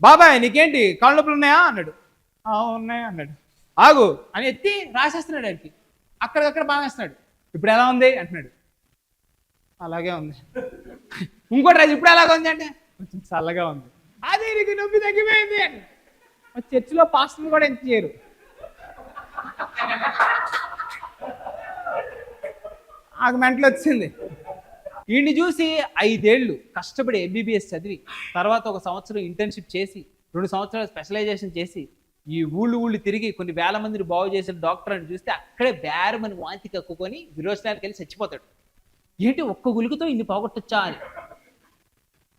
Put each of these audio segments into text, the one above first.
బాబాయ్ నీకేంటి? కాళ్ళు నొప్పులు ఉన్నాయా? అన్నాడు. "ఆ, ఉన్నాయి అన్నాడు. ఆగు. అని ఎత్తి రాసేస్తున్నాడు ఆయనకి. అక్కడికక్కడ బాగేస్తున్నాడు ఇప్పుడు ఎలా ఉంది? అంటున్నాడు. అలాగే ఉంది. ఇంకోటి రాజు ఇప్పుడు ఎలాగ ఉంది అంటే? కొంచెం చల్లగా ఉంది. అదే నీకు నొప్పి తగ్గిపోయింది. అని చర్చిలో పాస్టర్లు కూడా ఎంత చేయరు. నాకు మెంటలు వచ్చింది వీడిని చూసి ఐదేళ్ళు కష్టపడి ఎంబీబీఎస్ చదివి తర్వాత ఒక సంవత్సరం ఇంటర్న్షిప్ చేసి రెండు సంవత్సరాలు స్పెషలైజేషన్ చేసి ఈ ఊళ్ళు ఊళ్ళు తిరిగి కొన్ని వేల మందిని బాగు చేసిన డాక్టర్ అని చూస్తే అక్కడే బేరమని వాంతి కక్కుకొని విరోచనానికి వెళ్ళి చచ్చిపోతాడు. ఏంటి ఒక్క గులుకుతో ఇన్ని పోగొట్టొచ్చా అని.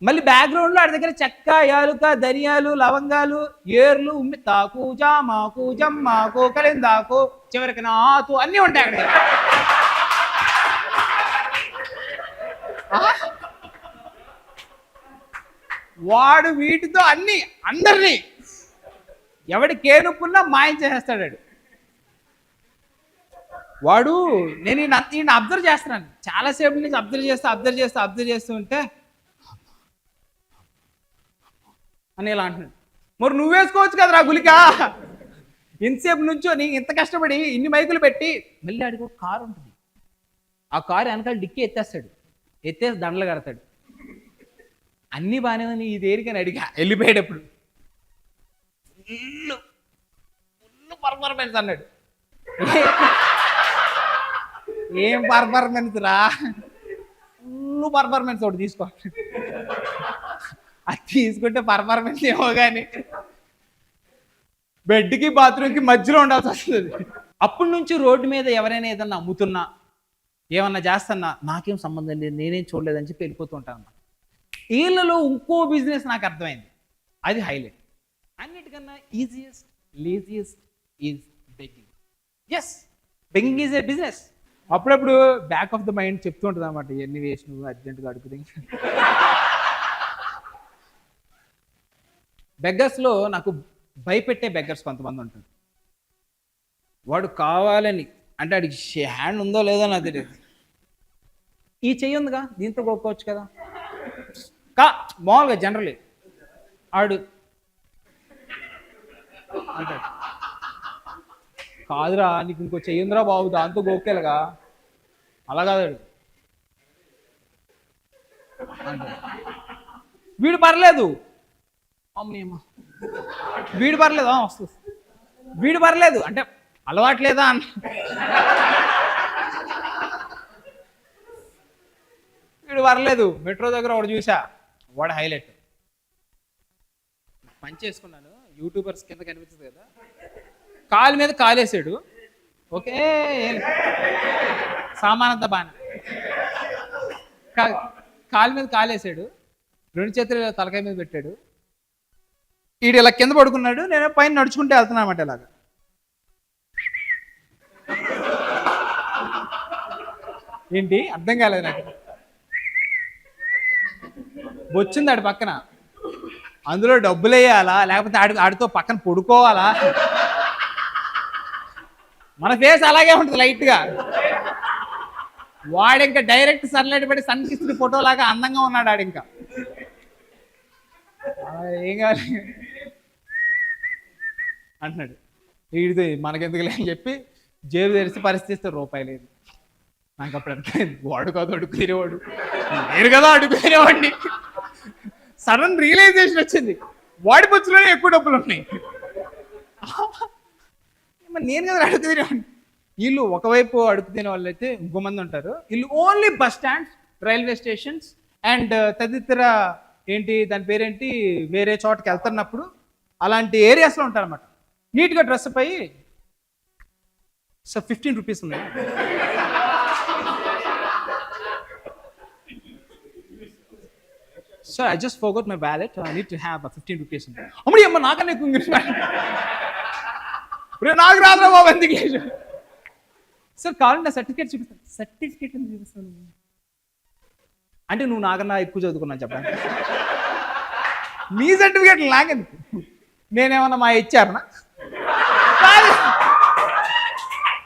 మళ్ళీ బ్యాక్గ్రౌండ్లో ఆడి దగ్గర చెక్క యాలుక ధనియాలు లవంగాలు ఏర్లు ఉమ్మి తాకు జామాకు జమ్మాకు కలిందాకు చివరికి నాతు అన్నీ ఉంటాయి అక్కడ వాడు వీటితో అన్ని అందరినీ ఎవడి కేనుకున్నా మాయం చేసేస్తాడు వాడు. వాడు నేను ఈయన అబ్జర్వ్ చేస్తున్నాను. చాలాసేపు నుంచి అబ్జర్వ్ చేస్తూ అబ్జర్వ్ చేస్తూ అబ్జర్వ్ చేస్తూ ఉంటే అని ఇలా అంటున్నాడు. మరి నువ్వేసుకోవచ్చు కదరా గులిక ఇంతసేపు నుంచో నీ ఇంత కష్టపడి ఇన్ని మైకులు పెట్టి మళ్ళీ ఆడికి ఒక కారు ఉంటుంది. ఆ కారు వెనకాల డిక్కి ఎత్తేస్తాడు. ఎత్తేసి దండలు కడతాడు. అన్నీ బాగానే ఉంది ఈ దేనికని అడిగా. వెళ్ళిపోయేటప్పుడు. ఫుల్ ఫుల్ పర్ఫార్మెన్స్ అన్నాడు. ఏం పర్ఫార్మెన్స్ రా? ఫుల్ పర్ఫార్మెన్స్ ఒకటి తీసుకో. అది తీసుకుంటే పర్ఫార్మెన్స్ ఏమో కానీ బెడ్కి బాత్రూమ్కి మధ్యలో ఉండాల్సి వస్తుంది. అప్పటి నుంచి రోడ్డు మీద ఎవరైనా ఏదన్నా అమ్ముతున్నా ఏమన్నా చేస్తున్నా? నాకేం సంబంధం లేదు నేనేం చూడలేదని చెప్పి వెళ్ళిపోతూ ఉంటాను అన్నమాట వీళ్ళలో ఇంకో బిజినెస్ నాకు అర్థమైంది. అది హైలైట్ అన్నిటికన్నా easiest laziest is begging yes begging is a business అప్పుడప్పుడు బ్యాక్ ఆఫ్ ద మైండ్ చెప్తూ ఉంటుంది అనమాట ఎన్ని వేసి అర్జెంటుగా అడుగుతుంది బెగ్గర్స్లో నాకు భయపెట్టే బెగ్గర్స్ కొంతమంది ఉంటారు. వాడు కావాలని అంటే వాడికి హ్యాండ్ ఉందో లేదో నాకు తెలియదు ఈ చెయ్యి ఉందిగా దీంతో కొనుక్కోవచ్చు కదా. కా మామూలుగా జనరలీ ఆడు అంటాడు కాదురా నీకు ఇంకో చెయ్యి ఉందిరా బాబు దాంతో గోక్కేలుగా అలా కాదు వాడు. పర్లేదు. అమ్మేమ్మ వీడు పర్లేదు వస్తుంది వీడు పర్లేదు అంటే అలవాట్లేదా అన్న? వీడు వరలేదు. మెట్రో దగ్గర ఒకటి చూసా. వాడు హైలైట్. పని చేసుకున్నాను. యూట్యూబర్స్ కింద కనిపిస్తుంది కదా. కాలు మీద కాలేసాడు. ఓకే. సామానంత బాగా కాలు మీద కాలేసాడు. రెండు చేతులు తలకాయ మీద పెట్టాడు. వీడు ఇలా కింద పడుకున్నాడు. నేను పైన నడుచుకుంటే వెళ్తున్నా అనమాట ఇలాగా. ఏంటి? అర్థం కాలేదు నాకు. వచ్చింది ఆడి పక్కన. అందులో డబ్బులు వేయాలా? లేకపోతే ఆడి ఆడితో పక్కన పడుకోవాలా? మన ఫేస్ అలాగే ఉంటుంది లైట్గా వాడు ఇంకా డైరెక్ట్ సన్లైట్ పెట్టి సన్ కిస్తుడి ఫోటో లాగా అందంగా ఉన్నాడు ఆడు ఇంకా. ఏం కావాలి? అంటున్నాడు. వీడిది మనకెందుకులే అని చెప్పి జేబు తెరిచి పరిస్థితి ఇస్తే రూపాయి లేదు. నాకు అప్పుడు అర్థమైంది వాడు కాదు అడుగు నేను కదా అడుగుతినేవాడిని సడన్ రియలైజేషన్ వచ్చింది. వాడి బొచ్చులోనే ఎక్కువ డబ్బులు ఉన్నాయి. మరి నేను కదా అడుగు తినేవాడిని వీళ్ళు ఒకవైపు అడుగు తినే వాళ్ళు అయితే ఇంకో మంది ఉంటారు. వీళ్ళు only bus stands railway stations and తదితర ఏంటి దాని పేరేంటి వేరే చోటకి వెళ్తున్నప్పుడు అలాంటి ఏరియాస్లో ఉంటారనమాట నీట్గా డ్రెస్ పై సార్ ఫిఫ్టీన్ రూపీస్ ఉంది sir I just forgot my wallet I need to have fifteen rupees అమ్మడి అమ్మ నాకన్నా ఎక్కువ ఇంగ్లీష్ రే నాకు రాదురా బాబు ఎందుకు సార్ కావాలంటే సర్టిఫికేట్ చూపిస్తాను సర్టిఫికేట్ ఎందుకు చూపిస్తాను అంటే నువ్వు నాకన్నా ఎక్కువ చదువుకున్నాను చెప్పండి నీ సర్టిఫికేట్ నాకెందుకు? నేనేమన్నా మా ఇచ్చారనా